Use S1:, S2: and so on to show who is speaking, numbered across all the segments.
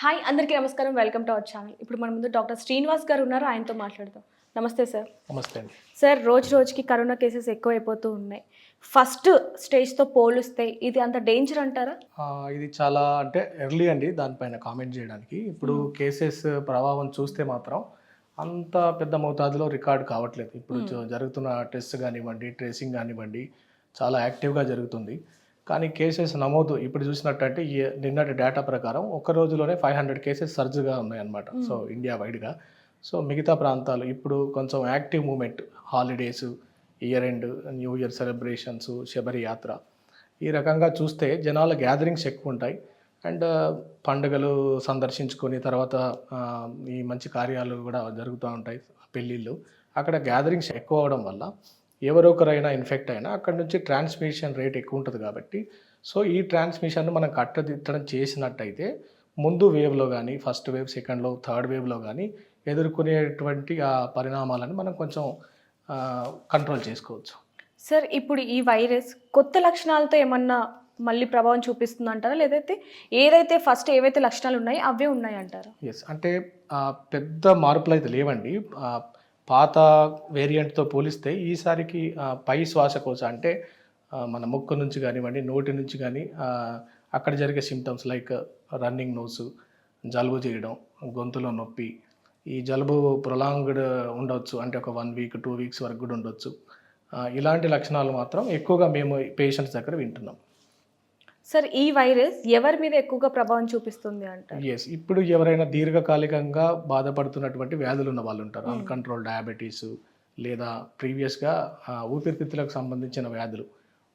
S1: Hi అందరికీ నమస్కారం. Welcome to our channel. ఇప్పుడు మన ముందు డాక్టర్ శ్రీనివాస్ గారు ఉన్నారు. ఆయనతో మాట్లాడదాం. నమస్తే సార్.
S2: నమస్తే అండి.
S1: సార్ రోజు రోజుకి కరోనా కేసెస్ ఎక్కువైపోతూ ఉన్నాయి. ఫస్ట్ స్టేజ్తో పోలిస్తే ఇది అంత డేంజర్ అంటారా?
S2: ఇది చాలా అంటే ఎర్లీ అండి దానిపైన కామెంట్ చేయడానికి. ఇప్పుడు కేసెస్ ప్రభావం చూస్తే మాత్రం అంత పెద్ద మోతాదులో రికార్డ్ కావట్లేదు. ఇప్పుడు జరుగుతున్న టెస్ట్ కానివ్వండి ట్రేసింగ్ కానివ్వండి చాలా యాక్టివ్గా జరుగుతుంది. కానీ కేసెస్ నమోదు ఇప్పుడు చూసినట్టయితే ఈ నిన్నటి డేటా ప్రకారం ఒక రోజులోనే ఫైవ్ హండ్రెడ్ కేసెస్ సర్జ్గా ఉన్నాయన్నమాట. సో ఇండియా వైడ్గా సో మిగతా ప్రాంతాలు ఇప్పుడు కొంచెం active moment holidays year end new year celebrations Sabari యాత్ర. ఈ రకంగా చూస్తే జనాల గ్యాదరింగ్స్ ఎక్కువ ఉంటాయి. అండ్ పండుగలు సందర్శించుకొని తర్వాత ఈ మంచి కార్యాలు కూడా జరుగుతూ ఉంటాయి పెళ్ళిళ్ళు. అక్కడ గ్యాదరింగ్స్ ఎక్కువ అవడం వల్ల ఎవరొకరైనా ఇన్ఫెక్ట్ అయినా అక్కడ నుంచి ట్రాన్స్మిషన్ రేట్ ఎక్కువ ఉంటుంది కాబట్టి. సో ఈ ట్రాన్స్మిషన్ మనం కట్టదిట్టడం చేసినట్టయితే ముందు వేవ్లో కానీ ఫస్ట్ వేవ్ సెకండ్లో థర్డ్ వేవ్లో కానీ ఎదుర్కొనేటువంటి ఆ పరిణామాలను మనం కొంచెం కంట్రోల్ చేసుకోవచ్చు.
S1: సార్ ఇప్పుడు ఈ వైరస్ కొత్త లక్షణాలతో ఏమన్నా మళ్ళీ ప్రభావం చూపిస్తుంది అంటారా లేదైతే ఏదైతే ఫస్ట్ ఏవైతే లక్షణాలు ఉన్నాయో అవే ఉన్నాయి అంటారా
S2: ఎస్ అంటే పెద్ద మార్పులు అయితే లేవండి. పాత వేరియంట్తో పోలిస్తే ఈసారికి పై శ్వాసకోశ అంటే మన ముక్కు నుంచి కానివ్వండి నోటి నుంచి కానీ అక్కడ జరిగే సిమ్టమ్స్ లైక్ రన్నింగ్ నోసు జలుబు చేయడం గొంతులో నొప్పి ఈ జలుబు ప్రొలాంగ్డ్ ఉండొచ్చు అంటే ఒక వన్ వీక్ టూ వీక్స్ వరకు కూడా ఉండొచ్చు. ఇలాంటి లక్షణాలు మాత్రం ఎక్కువగా మేము పేషెంట్స్ దగ్గర వింటున్నాం.
S1: సార్ ఈ వైరస్ ఎవరి మీద ఎక్కువగా ప్రభావం చూపిస్తుంది అంటారు?
S2: ఎస్ ఇప్పుడు ఎవరైనా దీర్ఘకాలికంగా బాధపడుతున్నటువంటి వ్యాధులు ఉన్న వాళ్ళు ఉంటారు. అన్కంట్రోల్ డయాబెటీస్ లేదా ప్రీవియస్గా ఊపిరితిత్తులకు సంబంధించిన వ్యాధులు.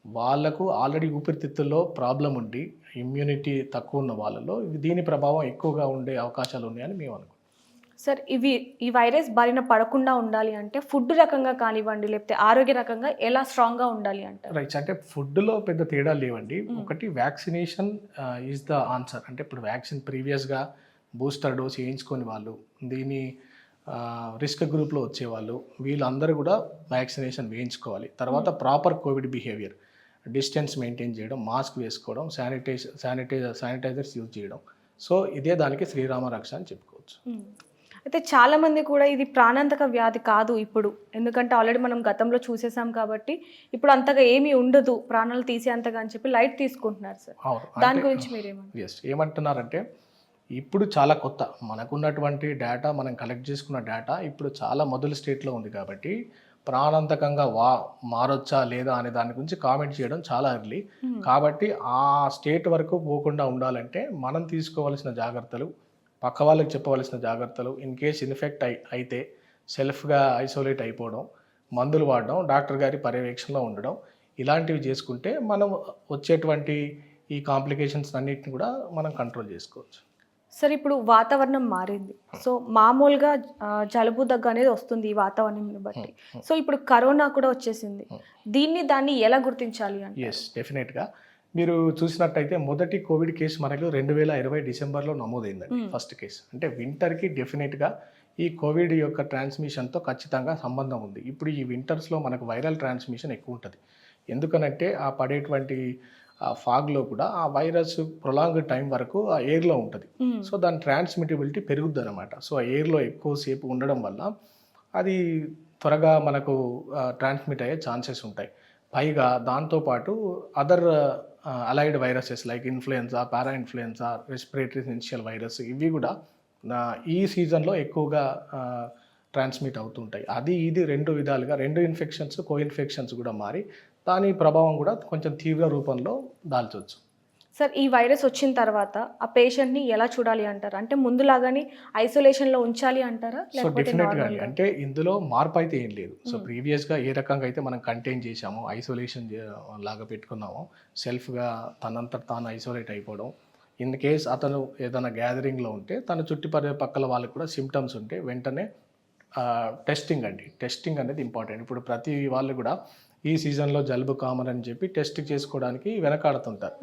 S2: వాళ్ళకు ఆల్రెడీ ఊపిరితిత్తుల్లో ప్రాబ్లం ఉండి ఇమ్యూనిటీ తక్కువ ఉన్న వాళ్ళలో దీని ప్రభావం ఎక్కువగా ఉండే అవకాశాలు ఉన్నాయని మేము అనుకుంటాం
S1: సార్ ఇవి ఈ వైరస్ బారిన పడకుండా ఉండాలి అంటే ఫుడ్ రకంగా కానివ్వండి లేకపోతే ఆరోగ్య రకంగా ఎలా స్ట్రాంగ్గా ఉండాలి అంటారు?
S2: రైట్ అంటే ఫుడ్లో పెద్ద తేడా లేవండి. ఒకటి వ్యాక్సినేషన్ ఈజ్ ద ఆన్సర్. అంటే ఇప్పుడు వ్యాక్సిన్ ప్రీవియస్గా బూస్టర్ డోస్ వేయించుకొని వాళ్ళు దీని రిస్క్ గ్రూప్లో వచ్చేవాళ్ళు వీళ్ళందరూ కూడా వ్యాక్సినేషన్ వేయించుకోవాలి. తర్వాత proper covid behaviour distance maintain చేయడం మాస్క్ వేసుకోవడం శానిటైజ్ శానిటైజర్ శానిటైజర్స్ యూజ్ చేయడం. సో ఇదే దానికి శ్రీరామ రక్ష అని చెప్పుకోవచ్చు.
S1: అయితే చాలా మంది కూడా ఇది ప్రాణాంతక వ్యాధి కాదు ఇప్పుడు. ఎందుకంటే ఆల్రెడీ మనం గతంలో చూసేసాం కాబట్టి ఇప్పుడు అంతగా ఏమీ ఉండదు. ప్రాణాలు తీసేంతగా అని చెప్పి లైట్ తీసుకుంటున్నారు సార్ దాని గురించి మీరేమంటారు?
S2: ఎస్ ఏమంటున్నారంటే ఇప్పుడు చాలా కొత్త. మనకున్నటువంటి డేటా మనం కలెక్ట్ చేసుకున్న డేటా ఇప్పుడు చాలా మొదటి స్టేట్లో ఉంది కాబట్టి ప్రాణాంతకంగా వా మారొచ్చా లేదా అనే దాని గురించి కామెంట్ చేయడం చాలా ఎర్లీ కాబట్టి ఆ స్టేట్ వరకు పోకుండా ఉండాలంటే మనం తీసుకోవాల్సిన జాగ్రత్తలు పక్క వాళ్ళకి చెప్పవలసిన జాగ్రత్తలు ఇన్ కేస్ ఇన్ఫెక్ట్ అయి అయితే సెల్ఫ్గా ఐసోలేట్ అయిపోవడం మందులు వాడడం డాక్టర్ గారి పర్యవేక్షణలో ఉండడం ఇలాంటివి చేసుకుంటే మనం వచ్చేటువంటి ఈ కాంప్లికేషన్స్ అన్నిటిని కూడా మనం కంట్రోల్ చేసుకోవచ్చు.
S1: సార్ ఇప్పుడు వాతావరణం మారింది. సో మామూలుగా జలుబు దగ్గు అనేది వస్తుంది ఈ వాతావరణం బట్టి. సో ఇప్పుడు కరోనా కూడా వచ్చేసింది. దీన్ని దాన్ని ఎలా గుర్తించాలి అంటే?
S2: ఎస్ డెఫినెట్గా మీరు చూసినట్టయితే మొదటి కోవిడ్ కేసు మనకు రెండు వేల ఇరవై డిసెంబర్లో నమోదైందండి ఫస్ట్ కేసు అంటే వింటర్కి డెఫినెట్గా ఈ కోవిడ్ యొక్క ట్రాన్స్మిషన్తో ఖచ్చితంగా సంబంధం ఉంది. ఇప్పుడు ఈ వింటర్స్లో మనకు వైరల్ ట్రాన్స్మిషన్ ఎక్కువ ఉంటుంది. ఎందుకనంటే ఆ పడేటువంటి ఆ ఫాగ్లో కూడా ఆ వైరస్ ప్రొలాంగ్ టైం వరకు ఆ ఎయిర్లో ఉంటుంది.
S1: మ్మ్.
S2: సో దాని ట్రాన్స్మిటబిలిటీ పెరుగుద్ది అనమాట సో ఆ ఎయిర్లో ఎక్కువసేపు ఉండడం వల్ల అది త్వరగా మనకు ట్రాన్స్మిట్ అయ్యే ఛాన్సెస్ ఉంటాయి. పైగా దాంతోపాటు other allied viruses like influenza para influenza respiratory syncytial virus ఇవి కూడా ఈ సీజన్లో ఎక్కువగా ట్రాన్స్మిట్ అవుతుంటాయి. అది ఇది రెండు విధాలుగా రెండు ఇన్ఫెక్షన్స్ కో ఇన్ఫెక్షన్స్ కూడా మారి దాని ప్రభావం కూడా కొంచెం తీవ్ర రూపంలో దాల్చవచ్చు
S1: సార్ ఈ వైరస్ వచ్చిన తర్వాత ఆ పేషెంట్ని ఎలా చూడాలి అంటారు? అంటే ముందులాగానే ఐసోలేషన్లో ఉంచాలి అంటారా?
S2: సో డెఫినెట్గా? అంటే ఇందులో మార్పు అయితే ఏం లేదు. సో ప్రీవియస్గా ఏ రకంగా అయితే మనం కంటైన్ చేశామో ఐసోలేషన్ లాగా పెట్టుకున్నామో సెల్ఫ్గా తనంతట తాను ఐసోలేట్ అయిపోవడం ఇన్ కేస్ అతను ఏదైనా గ్యాదరింగ్లో ఉంటే తన చుట్టుపక్కల పక్కల వాళ్ళకి కూడా సిమ్టమ్స్ ఉంటే వెంటనే టెస్టింగ్ అండి. టెస్టింగ్ అనేది ఇంపార్టెంట్. ఇప్పుడు ప్రతి వాళ్ళు కూడా ఈ సీజన్లో జలుబు కామన్ అని చెప్పి టెస్ట్ చేసుకోవడానికి వెనకాడుతుంటారు.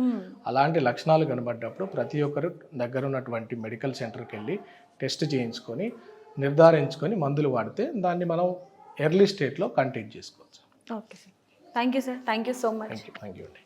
S2: అలాంటి లక్షణాలు కనబడ్డప్పుడు ప్రతి ఒక్కరు దగ్గర ఉన్నటువంటి మెడికల్ సెంటర్కి వెళ్ళి టెస్ట్ చేయించుకొని నిర్ధారించుకొని మందులు వాడితే దాన్ని మనం ఎర్లీ స్టేట్లో కంటైన్ చేసుకోవచ్చు.
S1: Okay sir. Thank you sir. Thank you so much.
S2: Thank you అండి.